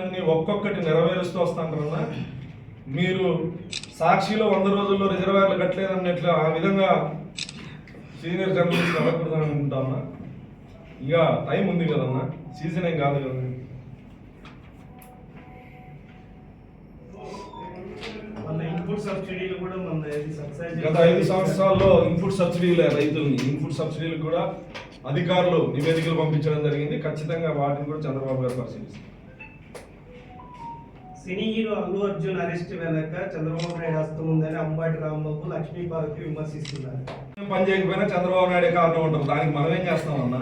అన్ని ఒక్కొక్కటి నెరవేరుస్తూ వస్తాంటారన్నా మీరు సాక్షిలో వంద రోజుల్లో రిజర్వాయర్లు కట్టలేదన్నట్లు ఆ విధంగా సీనియర్ జర్నలిస్ట్ అడగకూడదని అనుకుంటా ఉన్నా? ఇక టైం ఉంది కదన్నా సీజన్ ఏం కాదు కదా గత ఐదు సంవత్సరాల్లో ఇన్పుట్ సబ్సిడీలే రైతుల్ని. ఇన్పుట్ సబ్సిడీలు కూడా అధికారులు నివేదికలు పంపించడం జరిగింది. ఖచ్చితంగా వాటిని కూడా చంద్రబాబు గారు పరిశీలిస్తారు. Cine hero Allu Arjun arrest వెనక చంద్రబాబు నాయుడు హస్తం ఉందని అంబాటి రాంబాబు లక్ష్మీ పార్వతి విమర్శిస్తున్నారు. పని చేయకపోయినా చంద్రబాబు నాయుడు కారణం ఉంటుంది. దానికి మనం ఏం చేస్తాం అన్నా?